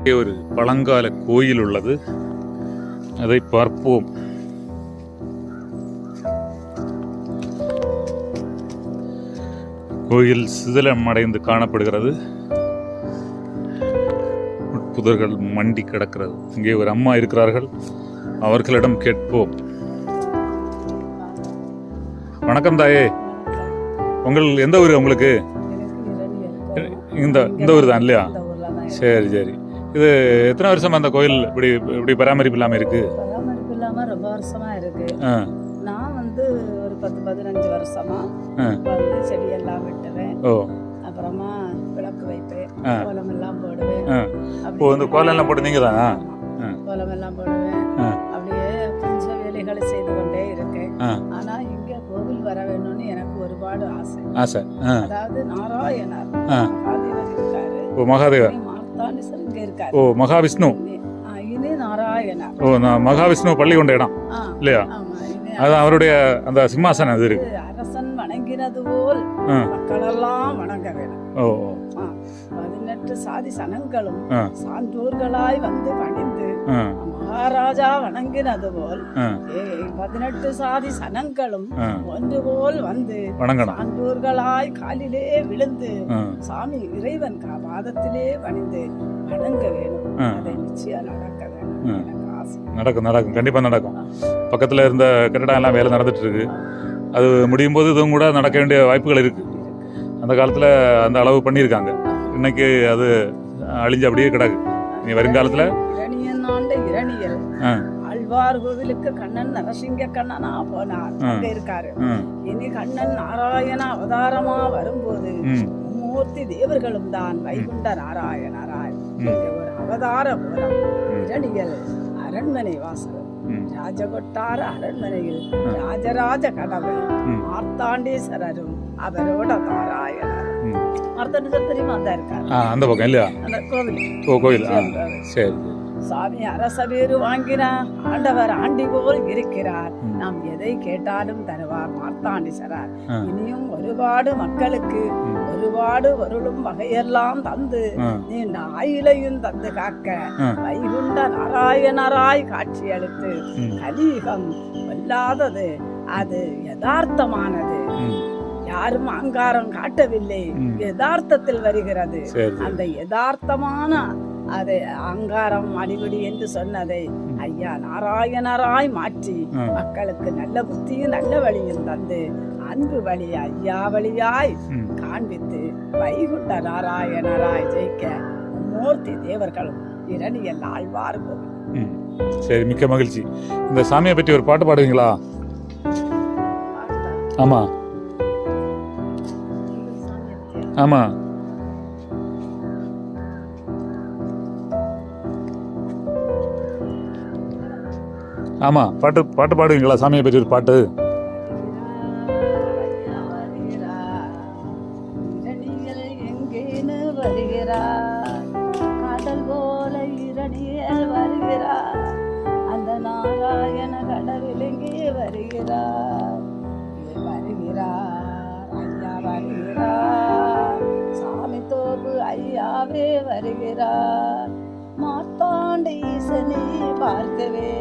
இங்கே ஒரு பழங்கால கோயில் உள்ளது. அதை பார்ப்போம். கோயில் சிதிலம் அடைந்து காணப்படுகிறது. புதர்கள் மண்டி கிடக்கிறது. இங்கே ஒரு அம்மா இருக்கிறார்கள். அவர்களிடம் கேட்போம். வணக்கம் தாயே. உங்கள் எந்த ஊர் உங்களுக்கு? இந்த இந்த ஊர் தான் இல்லையா சரி சரி. இது எத்தனை வருஷமா அந்த கோயில் இப்படி இப்படி பராமரிப்பு இல்லாம இருக்கு? பராமரிப்பு இல்லாம ரொம்ப வருஷமா இருக்கு. ஆ, நான் வந்து ஒரு பத்து பதினஞ்சு வருஷமா ஆ. வந்து செடியெல்லாம் வெட்டுவேன். ஓ. அப்புறமா விளக்கு வைப்பேன். ஆ. கோலம் எல்லாம் போடுவேன். ஆ. ஓ இந்த கோலம் எல்லாம் போட்டு நீங்க தானா ஆமா. கோலம் எல்லாம் போடுவேன். ஆ. அப்படியே கொஞ்சம் வேலைகளை செய்து கொண்டே இருக்கேன். ஆ. ஆனா இங்க கோவில் வர வேணும்னு எனக்கு ஒருபாடு ஆசை. ஆசை. ஆ. அதாவது நாராயணர் ஆ. இருக்காரு. ஓ மகாதேவா இனி மார்த்தாண்டீஸ்வரர் இங்க இருக்காரு. ஓ மகாவிஷ்ணு. இனி நாராயணர் ஓ நான் மகாவிஷ்ணு பள்ளி கொண்ட இடம் இல்லையா? அது அவருடைய அந்த சிம்மாசனம் அது இருக்கு. அரசன் வணங்கினது போல். மக்களெல்லாம் வணங்க வேணும். ஓ. பதினெட்டு சாதி சனங்களும். சான்றோர்களாய் வந்து பணிந்து சாதி சனங்களும் ஆ. ஒன்று போல் வந்து வணங்கணும். சான்றோர்களாய் காலிலே விழுந்து சாமி இறைவன் பாதத்திலே பணிந்து வணங்க வேணும். அதை நிச்சயம் நடக்க வேணும் நடக்கும் நடக்கும். கண்டிப்பா நடக்கும். பக்கத்துல இருந்த கட்டடம் எல்லாம் வேலை நடந்துட்டு இருக்கு அது முடியும் போது இதுவும் கூட நடக்க வேண்டிய வாய்ப்புகள் இருக்கு. அந்த காலத்துல அந்த அளவு பண்ணியிருக்காங்க. இன்னைக்கு அது அழிஞ்சு அப்படியே கிடக்கு. இனி வருங்காலத்துல ஆழ்வார் கோவிலுக்கு கண்ணன் நரசிங்க கண்ணனா போனார். அங்க இருக்காரு. இனி கண்ணன் நாராயண அவதாரமா வரும்போது மூர்த்தி தேவர்களும் தான் வைகுண்ட நாராயணராய். ஒரு அவதார மூலம் ம். இரணியல் அரண்மனை வாசல் ராஜகொட்டார அரண்மனையில் ராஜராஜ கடவுள். மார்த்தாண்டேஸ்வரரும் அவரோட நாராயணர். மார்த்தாண்டேஸ்வரர் தெரியுமா? அந்த இருக்காரு. அந்த பக்கம் இல்லையா? அந்த கோவில். ஓ சேர்ந்தவர். சரி. சாமி அரச பேரு வாங்கினார் ஆண்டவர் ஆண்டி போல் இருக்கிறார். நாம் எதை கேட்டாலும் தருவார் மார்த்தாண்டீஸ்வரர் ஆ. இனியும் ஒருபாடு மக்களுக்கு. ஒருபாடு வருளும் வகையெல்லாம் தந்து நீண்ட ஆயிலையும் தந்து காக்க. வைகுண்ட நாராயணராய் காட்சியளித்து ம் கலியுகம் கொல்லாதது அது யதார்த்தமானது யாரும் அங்காரம் காட்டவில்லை. யதார்த்தத்தில் வருகிறது அந்த யதார்த்தமான அதை அங்காரம் அடிபடி என்று சொன்னதை ஐயா நாராயணராய் மாற்றி. மக்களுக்கு நல்ல புத்தியும் நல்ல வழியும் தந்து அன்பு வழி ஐயா வழியாய் காண்பித்து வைகுண்ட நாராயணராய் ஜெயிக்க மூர்த்தி தேவர்களும் இரணியல் ஆழ்வார் சரி மிக்க மகிழ்ச்சி. இந்த சாமியை பற்றி ஒரு பாட்டு பாடுவீங்களா? ஆமா. ஆமா. ஆமா. பாட்டு பாட்டு பாடுவீங்களா? சாமியை பற்றி ஒரு பாட்டு. வருகிறார் கடல் போல இரணியல் வருகிறார் ஐயா வருகிறார் சாமி தோப்பு ஐயாவே வருகிறார் மார்த்தாண்ட ஈசனை பார்க்கவே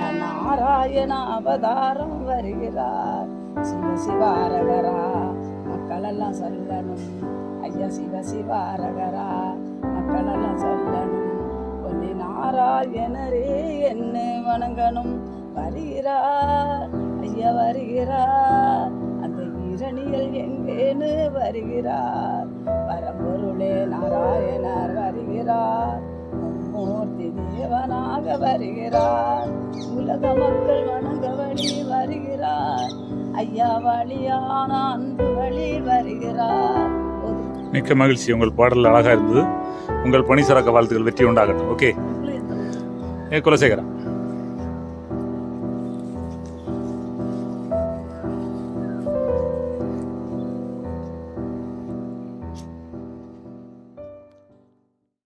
நாராயண அவதாரம் வருகிறார். சிவ சிவாரகரா மக்களெல்லாம் சொல்லணும். ஐயா சிவ சிவாரகரா மக்களெல்லாம் சொல்லணும். பொன்னி நாராயணரே என்ன வணங்கணும். வருகிறார் ஐயா வருகிறார். அந்த இரணியல் எங்கேன்னு வருகிறார். பரம்பொருளே நாராயணர் வருகிறார். மும்மூர்த்தி தேவனாக வருகிறார். உலக மக்கள் வணங்க வழி வருகிறார். ஐயா வழியான அன்பு வழி வருகிறார். மிக்க மகிழ்ச்சி. உங்கள் பாடல் அழகா இருந்தது. உங்கள் பணி சிறக்க வாழ்த்துக்கள் வெற்றி உண்டாகட்டும். ஓகே ஏ குலசேகரா.